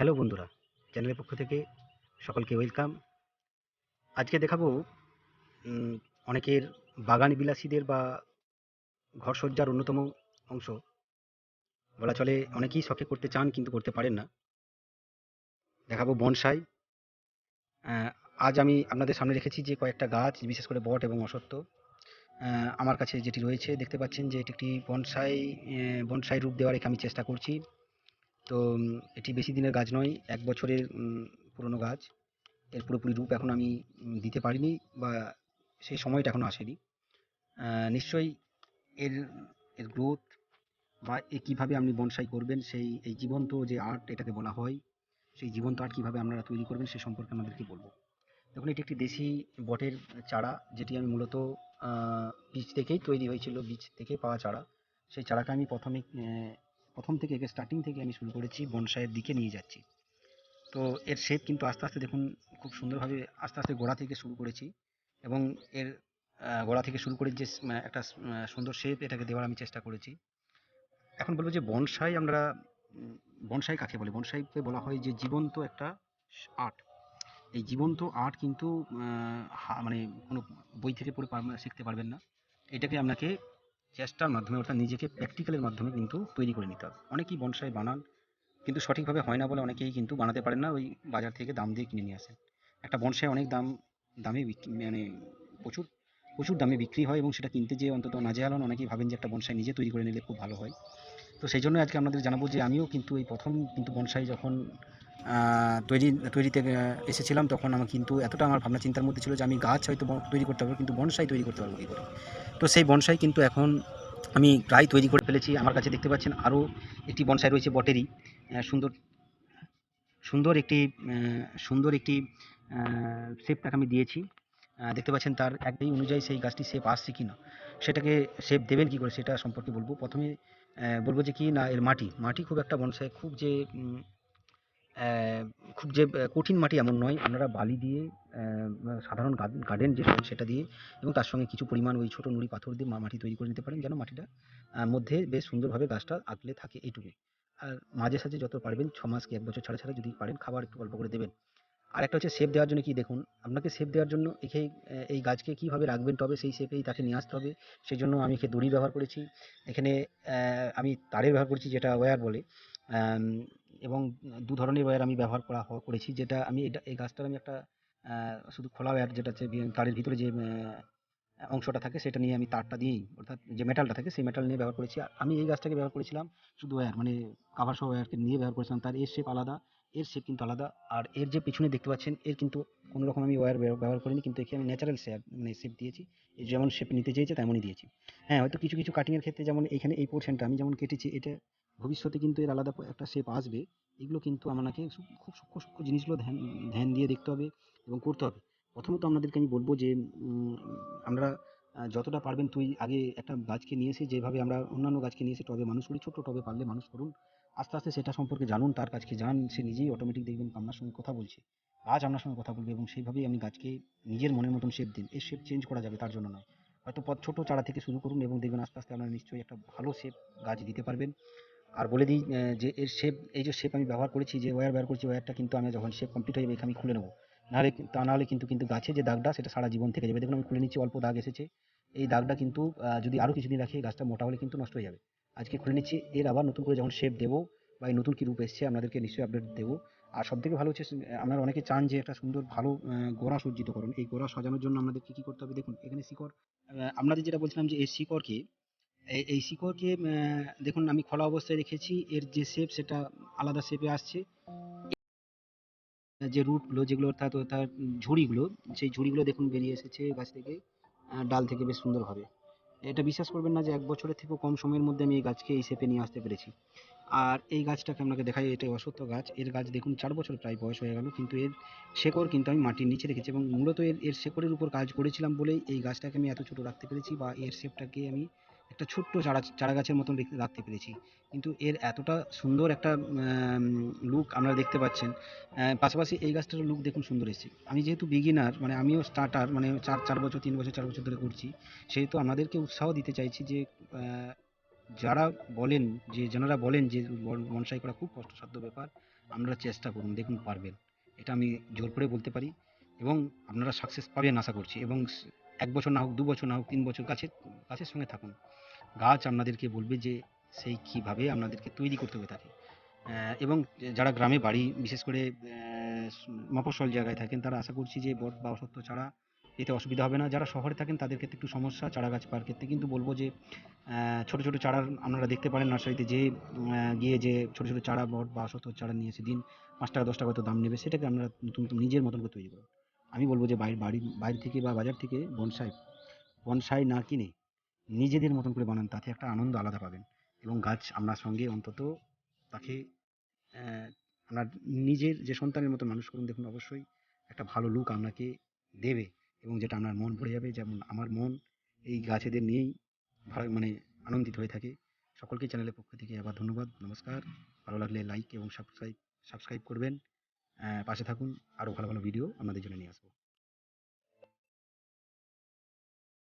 Hello বন্ধুরা, চ্যানেলের পক্ষ থেকে সকলকে ওয়েলকাম। আজকে দেখাবো অনেকের বাগান বিলাসীদের বা ঘরসজ্জার অন্যতম অংশ। বলা চলে, অনেকেই শখে করতে চান কিন্তু করতে পারেন না। দেখাবো বনসাই। আজ আমি আপনাদের সামনে রেখেছি যে কয়েকটা গাছ, বিশেষ করে বট এবং অসত্য আমার কাছে যেটি রয়েছে, দেখতে পাচ্ছেন যে এটি একটি বনসাই বনসাই রূপ দেওয়ার একে আমি চেষ্টা করছি। তো এটি বেশি দিনের গাছ নয়, এক বছরের পুরনো গাছ। এর পুরোপুরি রূপ এখন আমি দিতে পারিনি বা সেই সময়টা এখনও আসেনি। নিশ্চয়ই এর এর গ্রোথ বা এ কীভাবে আপনি বনসাই করবেন, সেই, এই জীবন্ত যে আর্ট এটাকে বলা হয়, সেই জীবন্ত আর্ট কীভাবে আপনারা তৈরি করবেন, সে সম্পর্কে আমাদেরকে বলব। দেখুন, এটি একটি দেশি বটের চারা, যেটি আমি মূলত বীজ থেকেই তৈরি হয়েছিল, বীজ থেকে পাওয়া চারা। সেই চারাকে আমি প্রথমে প্রথম থেকে একে স্টার্টিং থেকে আমি শুরু করেছি, বনসাইয়ের দিকে নিয়ে যাচ্ছি। তো এর শেপ কিন্তু আস্তে আস্তে দেখুন, খুব সুন্দরভাবে আস্তে আস্তে গোড়া থেকে শুরু করেছি এবং এর গোড়া থেকে শুরু করে যে একটা সুন্দর শেপ এটাকে দেওয়ার আমি চেষ্টা করেছি। এখন বলব যে বনসাই আমরা বনসাই কাকে বলে? বনসাইকে বলা হয় যে জীবন্ত একটা আর্ট। এই জীবন্ত আর্ট কিন্তু মানে কোনো বই থেকে পড়ে শিখতে পারবেন না। এটাকে আপনাকে চেষ্টার মাধ্যমে অর্থাৎ নিজেকে প্র্যাকটিক্যালের মাধ্যমে কিন্তু তৈরি করে নিতে হবে। অনেকেই বনসাই বানান, কিন্তু সঠিকভাবে হয় না বলে অনেকেই কিন্তু বানাতে পারেন না, ওই বাজার থেকে দাম দিয়ে কিনে নিয়ে আসেন। একটা বনসাই অনেক দাম, দামে মানে প্রচুর প্রচুর দামে বিক্রি হয় এবং সেটা কিনতে যেয়ে অন্তত নাজেহাল হন অনেকেই ভাবেন যে একটা বনসাই নিজে তৈরি করে নিলে খুব ভালো হয়। তো সেই জন্য আজকে আপনাদের জানাব যে আমিও কিন্তু এই প্রথম কিন্তু বনসাই যখন তৈরি, তৈরিতে এসেছিলাম তখন আমার কিন্তু এতটা আমার ভাবনা চিন্তার মধ্যে ছিল যে আমি গাছ হয়তো তৈরি করতে পারব, কিন্তু বনসাই তৈরি করতে পারব কী করে? তো সেই বনসাই কিন্তু এখন আমি প্রায় তৈরি করে ফেলেছি। আমার কাছে দেখতে পাচ্ছেন আরও একটি বনসাই রয়েছে বটেরই সুন্দর সুন্দর একটি সুন্দর একটি শেপটাকে আমি দিয়েছি। দেখতে পাচ্ছেন তার একটাই অনুযায়ী সেই গাছটি শেপ আসছে কি না? সেটাকে শেপ দেবেন কি করে সেটা সম্পর্কে বলব। প্রথমে বলব যে কি না, এর মাটি মাটি খুব একটা বনসাই, খুব যে খুব যে কঠিন মাটি এমন নয়। আপনারা বালি দিয়ে সাধারণ গার্ডেন যে সেটা দিয়ে এবং তার সঙ্গে কিছু পরিমাণ ওই ছোটো নুড়ি পাথর দিয়ে মাটি তৈরি করে নিতে পারেন যেন মাটিটা মধ্যে বেশ সুন্দরভাবে গাছটা আগলে থাকে এইটুকুই। আর মাঝে সাঝে যত পারবেন ছ মাস কি এক বছর ছাড়া ছাড়া যদি পারেন খাবার একটু অল্প করে দেবেন। আর একটা হচ্ছে শেপ দেওয়ার জন্য কি দেখুন, আপনাকে শেপ দেওয়ার জন্য একে এই গাছকে কীভাবে রাখবেন তবে সেই শেপেই তাকে নিয়ে আসতে হবে। সেই জন্য আমি এখানে দড়ি ব্যবহার করেছি। এখানে আমি তারের ব্যবহার করেছি যেটা ওয়্যার বলে। এবং দু ধরনের ওয়্যার আমি ব্যবহার করা করেছি, যেটা আমি, এটা, এই গাছটার আমি একটা শুধু খোলা ওয়্যার যেটা হচ্ছে তারের ভিতরে যে অংশটা থাকে সেটা নিয়ে আমি তারটা দিয়েই, অর্থাৎ যে মেটালটা থাকে সেই মেটাল নিয়ে ব্যবহার করেছি। আমি এই গাছটাকে ব্যবহার করেছিলাম শুধু ওয়্যার মানে কাভার সহ ওয়্যারকে নিয়ে ব্যবহার করেছিলাম। তার এর শেপ আলাদা, এর শেপ কিন্তু আলাদা, আর এর যে পিছনে দেখতে পাচ্ছেন, এর কিন্তু কোনো রকম আমি ওয়্যার ব্যবহার করিনি, কিন্তু একে আমি ন্যাচারাল শেপ মানে শেপ দিয়েছি। যেমন শেপ নিতে চেয়েছে, তেমনই দিয়েছি। হ্যাঁ হয়তো কিছু কিছু কাটিংয়ের ক্ষেত্রে যেমন এখানে এই পোর্শনটা আমি যেমন কেটেছি, এটা ভবিষ্যতে কিন্তু এর আলাদা একটা শেপ আসবে। এগুলো কিন্তু আপনাকে খুব সূক্ষ্ম সূক্ষ্ম জিনিসগুলো ধ্যান ধ্যান দিয়ে দেখতে হবে এবং করতে হবে। প্রথমত আপনাদেরকে আমি বলব যে আমরা যতটা পারবেন তুই আগে একটা গাছকে নিয়ে এসে যেভাবে আমরা অন্যান্য গাছকে নিয়ে এসে টবে মানুষ করি, ছোট্ট টবে পারলে মানুষ করুন। আস্তে আস্তে সেটা সম্পর্কে জানুন, তার কাছকে যান, সে নিজেই অটোমেটিক দেখবেন আপনার সঙ্গে কথা বলছে। গাছ আপনার সঙ্গে কথা বলবে এবং সেইভাবেই আপনি গাছকে নিজের মনের মতন শেপ দিন। এই শেপ চেঞ্জ করা যাবে তার জন্য নয়। হয়তো পথ ছোটো চারা থেকে শুরু করুন এবং দেখবেন আস্তে আস্তে আপনারা নিশ্চয়ই একটা ভালো শেপ গাছ দিতে পারবেন। আর বলে দিই যে এর শেপ এই যে শেপ আমি ব্যবহার করেছি, যে ওয়্যার ব্যবহার করেছি ওয়্যারটা কিন্তু আমি যখন শেপ কমপ্লিট হয়ে যাবে আমি খুলে নেব। নাহলে তা নাহলে কিন্তু কিন্তু গাছে যে দাগটা, সেটা সারা জীবন থেকে যাবে। দেখুন, আমি খুলে নিচ্ছি, অল্প দাগ এসেছে। এই দাগটা কিন্তু যদি আরও কিছুদিন রাখি গাছটা মোটা হলে কিন্তু নষ্ট হয়ে যাবে। আজকে খুলে নিচ্ছি, এর আবার নতুন করে যখন শেপ দেবো, বা এই নতুন কী রূপ এসছে, আপনাদেরকে নিশ্চয়ই আপডেট দেবো। আর সব থেকে ভালো হচ্ছে, আপনারা অনেকে চান যে একটা সুন্দর, ভালো গোড়া সজ্জিত করুন। এই গোড়া সাজানোর জন্য আমাদের কী কী করতে হবে, দেখুন, এখানে শিকড় আপনাদের যেটা বলছিলাম যে, এই শিকড়কে এই শিকড়কে দেখুন, আমি খোলা অবস্থায় রেখেছি। এর যে শেপ সেটা আলাদা শেপে আসছে। যে রুটগুলো যেগুলো অর্থাৎ তার ঝুড়িগুলো, সেই ঝুড়িগুলো দেখুন বেরিয়ে এসেছে গাছ থেকে। ডাল থেকে বেশ সুন্দরভাবে। এটা বিশ্বাস করবেন না যে এক বছরের থেকেও কম সময়ের মধ্যে আমি এই গাছকে এই শেপে নিয়ে আসতে পেরেছি। আর এই গাছটাকে আপনাকে দেখাই, এটা অসত্য গাছ। এর গাছ দেখুন, চার বছর প্রায় বয়স হয়ে গেল, কিন্তু এর শেকড় কিন্তু আমি মাটির নিচে রেখেছি এবং মূলত এর এর শেকড়ের উপর কাজ করেছিলাম বলেই এই গাছটাকে আমি এত ছোট রাখতে পেরেছি বা এর শেপটাকে আমি একটা ছোট্ট চারা চারা গাছের মতন রেখে- রাখতে পেরেছি। কিন্তু এর এতটা সুন্দর একটা লুক আপনারা দেখতে পাচ্ছেন। পাশাপাশি এই গাছটার লুক দেখুন সুন্দর এসেছে। আমি যেহেতু বিগিনার মানে আমিও স্টার্টার মানে চার চার বছর, তিন বছর, চার বছর ধরে করছি। সেহেতু আপনাদেরকে উৎসাহ দিতে চাইছি যে যারা বলেন, যে যারা বলেন যে বন- বনসাই করা খুব কষ্টসাধ্য ব্যাপার আপনারা চেষ্টা করুন, দেখুন পারবেন। এটা আমি জোর করে বলতে পারি এবং আপনারা সাকসেস পাবেন আশা করছি এবং এক বছর না হোক, দু বছর না হোক, তিন বছর গাছের গাছের সঙ্গে থাকুন। গাছ আপনাদেরকে বলবে যে সেই কীভাবে আপনাদেরকে তৈরি করতে হবে তাকে। এবং যারা গ্রামে বাড়ি, বিশেষ করে মফস্বল জায়গায় থাকেন, তারা আশা করছি যে বট বা অসত্য চারা এতে অসুবিধা হবে না। যারা শহরে থাকেন, তাদের ক্ষেত্রে একটু সমস্যা চারা গাছ পাওয়ার ক্ষেত্রে। কিন্তু বলব যে ছোট ছোট চারা আপনারা দেখতে পারেন নার্সারিতে যে গিয়ে যে ছোট ছোট চারা, বট বা অসত্য চারা নিয়ে এসে দিন পাঁচ টাকা দশ টাকা দাম নেবে। সেটাকে আপনারা নতুন নতুন নিজের মতন করে তৈরি করুন। আমি বলব যে বাইরে বাড়ি বাইরে থেকে বা বাজার থেকে বনসাই বনসাই না কিনে নিজেদের মতন করে বানান, তাতে একটা আনন্দ আলাদা পাবেন। এবং গাছ আপনার সঙ্গে অন্তত তাকে আপনার নিজের যে সন্তানের মতো মানুষ করুন, দেখুন অবশ্যই একটা ভালো লুক আপনাকে দেবে এবং যেটা আপনার মন ভরে যাবে, যেমন আমার মন এই গাছেদের নিয়েই ভালো মানে আনন্দিত হয়ে থাকে। সকলকে চ্যানেলের পক্ষ থেকে আবার ধন্যবাদ, নমস্কার। ভালো লাগলে লাইক এবং সাবস্ক্রাইব সাবস্ক্রাইব করবেন। পাশে থাকুন আরও ভালো ভালো ভিডিও আপনাদের জন্য নিয়ে আসব।